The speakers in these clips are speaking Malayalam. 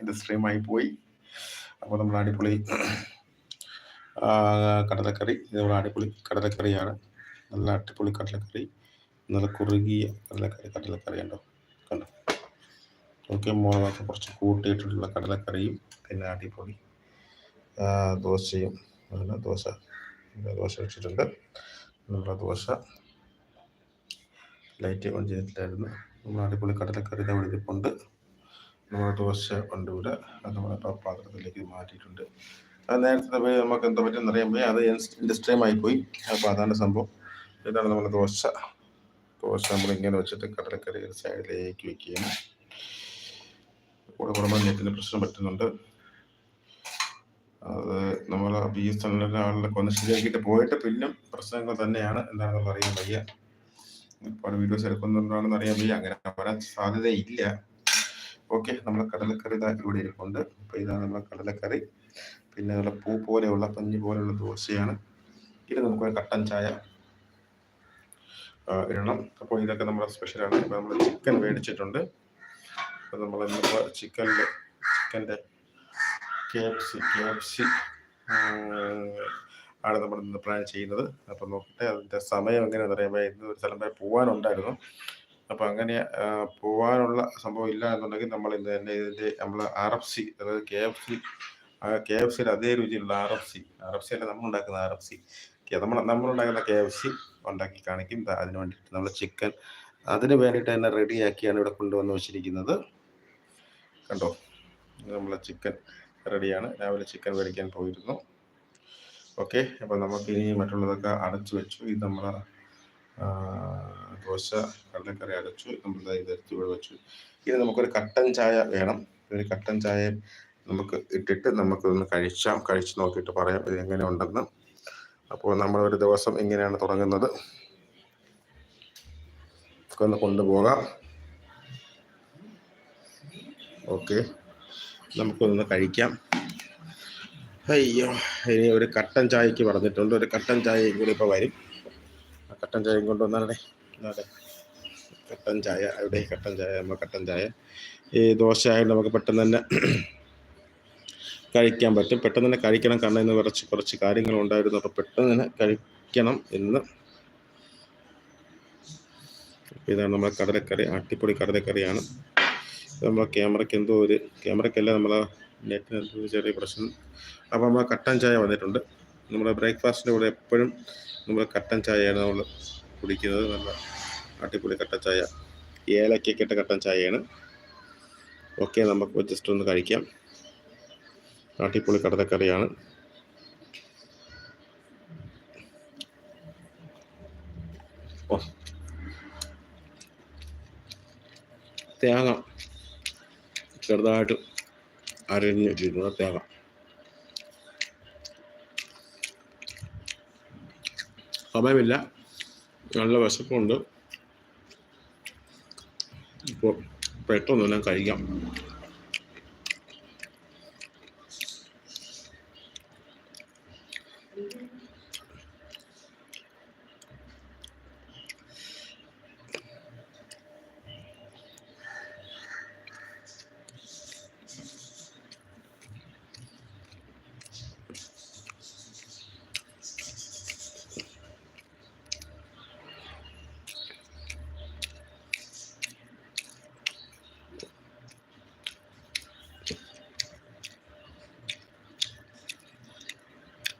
എന്റെ സ്ട്രീമായി പോയി. അപ്പോൾ നമ്മൾ അടിപൊളി കടലക്കറി. ഇത് നമ്മൾ അടിപൊളി കടലക്കറിയാണ്. നല്ല അടിപൊളി കടലക്കറി. നല്ല കുറുകിയ കടലക്കറി കടലക്കറി ഉണ്ടോ കണ്ടോ? ഓക്കെ മുളകൊക്കെ കുറച്ച് കൂട്ടിയിട്ടുള്ള കടലക്കറിയും പിന്നെ അടിപൊളി ദോശയും അങ്ങനെ ദോശ ദോശ വെച്ചിട്ടുണ്ട്. നമ്മുടെ ദോശ. Light on ചെയ്തിട്ടില്ലായിരുന്നു. നമ്മൾ അടിപൊളി കടലക്കറി ഇതാ ഇരിപ്പുണ്ട്. നമ്മുടെ ദോശ ഉണ്ട് അത് നമ്മുടെ പാത്രത്തിലേക്ക് മാറ്റിയിട്ടുണ്ട്. അത് നേരത്തെ പോയി നമുക്ക് എന്താ പറ്റുമെന്ന് എന്നറിയാൻ പോയി അത് ഇൻഡസ്ട്രിയം ആയിപ്പോയി അപ്പോൾ അതാണ് സംഭവം. ഇതാണ് നമ്മുടെ ദോശ. ദോശ നമ്മൾ ഇങ്ങനെ വെച്ചിട്ട് കടലക്കറി സൈഡിലേക്ക് വെക്കുകയാണ്. കൂടെ കുടുംബം നെറ്റിന് പ്രശ്നം പറ്റുന്നുണ്ട്. അത് നമ്മൾ ബി എസ് എൻ ആളിലൊക്കെ ഒന്ന് ശരിയാക്കിയിട്ട് പോയിട്ട് പിന്നെ പ്രശ്നങ്ങൾ തന്നെയാണ് എന്താണെന്നുള്ള അറിയാൻ വയ്യ. ഒരുപാട് വീഡിയോസ് എടുക്കുന്നുണ്ടാണെന്ന് അറിയാൻ വയ്യ. അങ്ങനെ വരാൻ സാധ്യതയില്ല. ഓക്കെ നമ്മൾ കടലക്കറി ഇതാ ഇവിടെ ഇരിപ്പുണ്ട്. അപ്പോൾ ഇതാണ് നമ്മുടെ കടലക്കറി. പിന്നെ നമ്മുടെ പൂ പോലെയുള്ള പഞ്ഞി പോലെയുള്ള ദോശയാണ്. ഇനി നമുക്കൊരു കട്ടൻ ചായ ഇടണം. അപ്പോൾ ഇതൊക്കെ നമ്മുടെ സ്പെഷ്യലാണ് ഇപ്പോൾ നമ്മൾ ചിക്കൻ മേടിച്ചിട്ടുണ്ട്. അപ്പോൾ നമ്മൾ ചിക്കന്റെ K F C K F C ആണ് നമ്മൾ ഇന്ന് പ്ലാൻ ചെയ്യുന്നത്. അപ്പോൾ നോക്കട്ടെ അതിന്റെ സമയം എങ്ങനെയാണെന്ന് അറിയാൻ ഇന്ന് ഒരു സ്ഥലം വരെ പോകാനുണ്ടായിരുന്നു അപ്പോൾ അങ്ങനെ പോകാനുള്ള സംഭവം ഇല്ല എന്നുണ്ടെങ്കിൽ നമ്മൾ ഇന്ന് തന്നെ ഇതിന്റെ നമ്മൾ ആർ എഫ് സി അതായത് K F C K F സിയുടെ അതേ രുചിയുള്ള R F C R F C അല്ല നമ്മൾ ഉണ്ടാക്കുന്ന ആർ എഫ് സി നമ്മൾ നമ്മൾ ഉണ്ടാക്കുന്ന കെ എഫ് സി ഉണ്ടാക്കി കാണിക്കും. അതിന് വേണ്ടിയിട്ട് നമ്മൾ ചിക്കൻ അതിന് വേണ്ടിയിട്ട് തന്നെ റെഡിയാക്കിയാണ് ഇവിടെ കൊണ്ടുവന്ന് വെച്ചിരിക്കുന്നത്. കണ്ടോ? നമ്മളെ ചിക്കൻ റെഡിയാണ് രാവിലെ ചിക്കൻ മേടിക്കാൻ പോയിരുന്നു. ഓക്കെ അപ്പോൾ നമുക്ക് ഇനി മറ്റുള്ളതൊക്കെ അടച്ചു വെച്ചു. ഇത് നമ്മളെ ആ, ദോശ കടലക്കറി അരച്ചു നമ്മൾ ഇതെടുത്ത് ഇവിടെ വെച്ചു. ഇനി നമുക്കൊരു കട്ടൻ ചായ വേണം. ഒരു കട്ടൻ ചായ നമുക്ക് ഇട്ടിട്ട് നമുക്കൊന്ന് കഴിച്ചാം കഴിച്ച് നോക്കിയിട്ട് പറയാം ഇത് എങ്ങനെ ഉണ്ടെന്ന്. അപ്പോൾ നമ്മൾ ഒരു ദിവസം എങ്ങനെയാണ് തുടങ്ങുന്നത്. ഒന്ന് കൊണ്ടുപോകാം. ഓക്കെ. നമുക്കൊന്ന് കഴിക്കാം. അയ്യോ ഇനി ഒരു കട്ടൻ ചായക്ക് പറഞ്ഞിട്ടുണ്ട്. ഒരു കട്ടൻ ചായയും കൂടി ഇപ്പോൾ വരും. കട്ടൻ ചായയും കൊണ്ടുവന്നാലേ? അതെ കട്ടൻ ചായ അവിടെ കട്ടൻ ചായ നമ്മൾ കട്ടൻ ചായ. ഈ ദോശ ആയതുകൊണ്ട് നമുക്ക് പെട്ടെന്ന് തന്നെ കഴിക്കാൻ പറ്റും. പെട്ടെന്ന് തന്നെ കഴിക്കണം. കാരണം ഇന്ന് കുറച്ച് കുറച്ച് കാര്യങ്ങളുണ്ടായിരുന്നു. അപ്പോൾ പെട്ടെന്ന് തന്നെ കഴിക്കണം എന്ന്. ഇതാണ് നമ്മളെ കടലക്കറി അട്ടിപ്പൊടി കടലക്കറിയാണ്. നമ്മൾ ക്യാമറയ്ക്ക് എന്തോ ഒരു ക്യാമറയ്ക്കല്ല നമ്മളെ നെറ്റിന് ചെറിയ പ്രശ്നം. അപ്പോൾ നമ്മൾ കട്ടൻ ചായ വന്നിട്ടുണ്ട്. നമ്മുടെ ബ്രേക്ക്ഫാസ്റ്റിന്റെ കൂടെ എപ്പോഴും നമ്മൾ കട്ടൻ ചായയാണ് നമ്മൾ കുടിക്കുന്നത്. നല്ല അടിപൊളി കട്ടൻ ചായ. ഏലക്കൊക്കെ ഇട്ട കട്ടൻ ചായയാണ്. ഓക്കെ നമുക്ക് ജസ്റ്റ് ഒന്ന് കഴിക്കാം. അടിപൊളി കടലക്കറിയാണ്. തേങ്ങ ചെറുതായിട്ട് അരിഞ്ഞ് തേങ്ങ. സമയമില്ല. നല്ല വിശപ്പുണ്ട്. ഇപ്പോൾ പെട്ടെന്ന് ഞാൻ കഴിക്കാം.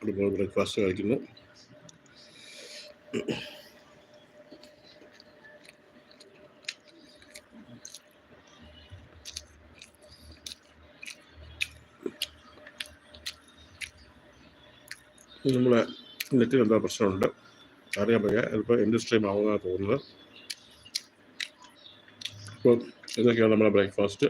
ഇപ്പോൾ ബ്രേക്ക്ഫാസ്റ്റ് കഴിക്കുന്നു നമ്മളെ നെറ്റിൽ എന്താ പ്രശ്നമുണ്ട്? അറിയാൻ വയ്യ. ചിലപ്പോൾ സ്ട്രീം ആവുന്നതാണ് തോന്നുന്നത്. അപ്പോൾ ഇതൊക്കെയാണ് നമ്മുടെ ബ്രേക്ക്ഫാസ്റ്റ്